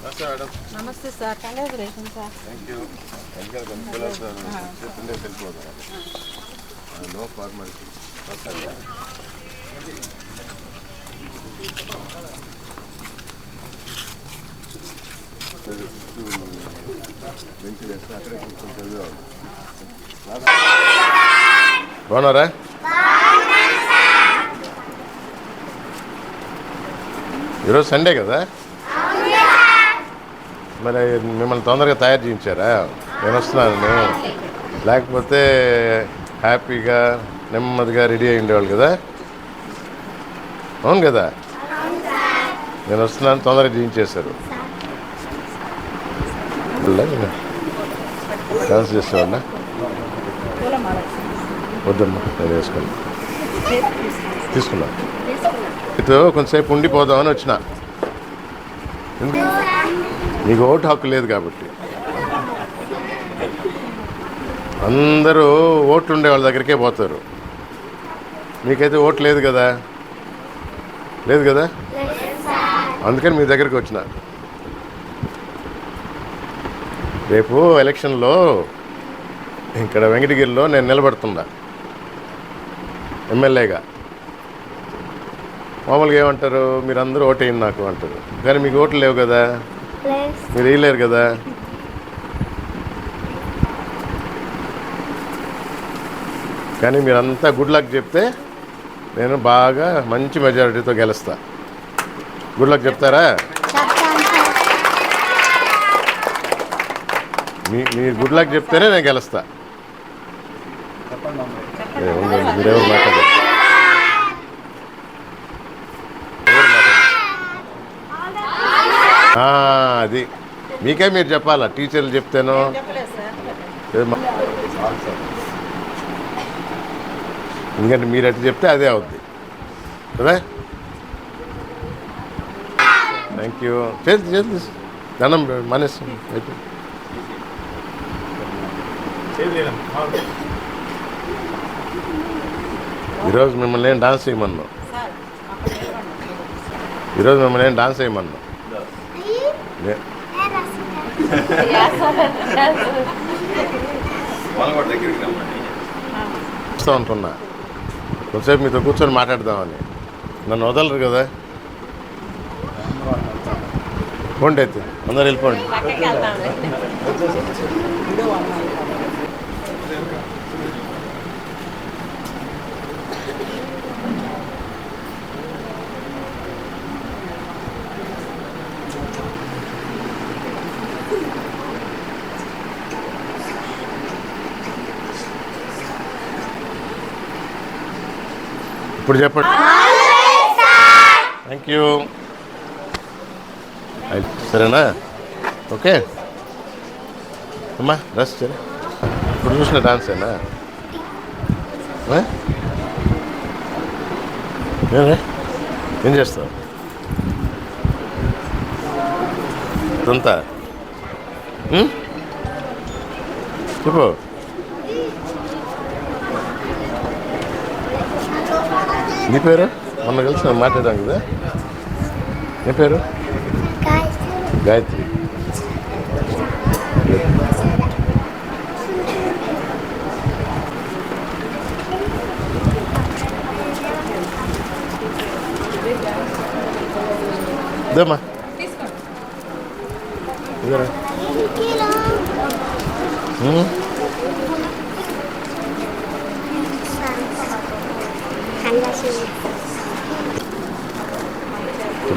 నమస్తే మేడం. నమస్తే sir. Congratulation sir. Thank you చెప్తుండే తెలిసిపోదు నో ఫార్మాలిటీ బాగున్నారా? ఈరోజు సండే కదా? మరి మిమ్మల్ని తొందరగా తయారు చేయించారా? నేను వస్తున్నాను లేకపోతే హ్యాపీగా నెమ్మదిగా రెడీ అయి ఉండేవాళ్ళు కదా? అవును కదా? నేను వస్తున్నాను తొందరగా చేయించేశారు. డాన్స్ చేసేవాళ్ళ? వద్దమ్మా నేను వేసుకోండి తీసుకున్నా. ఇటు కొంతసేపు ఉండిపోదామని వచ్చిన. ఎందుకు? నీకు ఓటు హక్కు లేదు కాబట్టి. అందరూ ఓట్లు ఉండే వాళ్ళ దగ్గరికే పోతారు. మీకైతే ఓటు లేదు కదా? లేదు కదా? అందుకని మీ దగ్గరికి వచ్చిన. రేపు ఎలక్షన్లో ఇక్కడ వెంకటగిరిలో నేను నిలబడుతున్నా. ఎమ్మెల్యేగా. మామూలుగా ఏమంటారు? మీరందరూ ఓటేయండి నాకు అంటారు. కానీ మీకు ఓట్లు లేవు కదా? మీరు వేయలేరు కదా? కానీ మీరంతా గుడ్ లక్ చెప్తే నేను బాగా మంచి మెజారిటీతో గెలుస్తా. గుడ్ లక్ చెప్తారా? మీ మీరు గుడ్ లక్ చెప్తేనే నేను గెలుస్తా. ఏ, ఉండండి, మీరెవరు మాట్లాడరు అది. మీకే మీరు చెప్పాలా? టీచర్లు చెప్తేనో? ఎందుకంటే మీరు ఎట్లా చెప్తే అదే అవుద్ది. కదా? థ్యాంక్ యూ చేతి చేతి దండం మనసు. ఈరోజు మిమ్మల్ని ఏం డాన్స్ చేయమన్నాం. ఈరోజు మిమ్మల్ని ఏం డాన్స్ చేయమన్నాం. వస్తూ ఉంటున్నా కొంతసేపు మీతో కూర్చొని మాట్లాడదామని. నన్ను వదలరు కదా? పోండి అయితే అందరు వెళ్ళిపోండి. ఇప్పుడు చెప్పండి. థ్యాంక్ యూ సరేనా? ఓకే. అమ్మా డ్రెస్ సరే ఇప్పుడు చూసిన డాన్సేనా ఏ? ఏమే? ఏం చేస్తావు? ఇదంతా? చెప్పు. నీ పేరు మొన్న కలిసి మాట్లాడాం కదా నీ పేరు గాయత్రి దమ్మా ఇదరా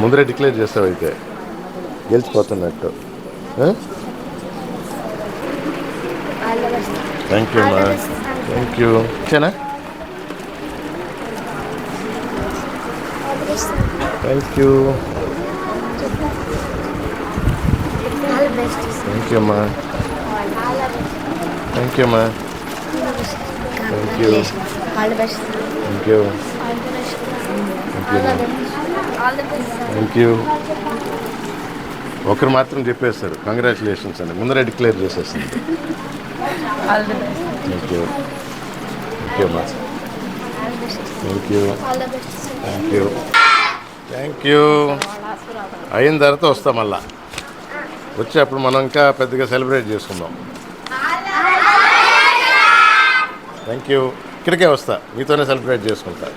ముందరే డిక్లేర్ చేస్తావు అయితే. గెలిచిపోతున్నట్టు. థ్యాంక్ యూ అమ్మా థ్యాంక్ యూ ఇచ్చానా థ్యాంక్ యూ థ్యాంక్ యూ అమ్మా థ్యాంక్ యూ అమ్మా thank you thank you. Thank you ఒకరు మాత్రం చెప్పేస్తారు. కంగ్రాచులేషన్స్ అని ముందరే డిక్లేర్ చేసేస్తుంది. థ్యాంక్ యూ థ్యాంక్ యూ అమ్మా thank you. Thank you thank you అయిన తర్వాత వస్తాం మళ్ళా. వచ్చి అప్పుడు మనం ఇంకా పెద్దగా సెలబ్రేట్ చేసుకుందాం. థ్యాంక్ యూ ఇక్కడికే వస్తా. మీతోనే సెలబ్రేట్ చేసుకుంటా.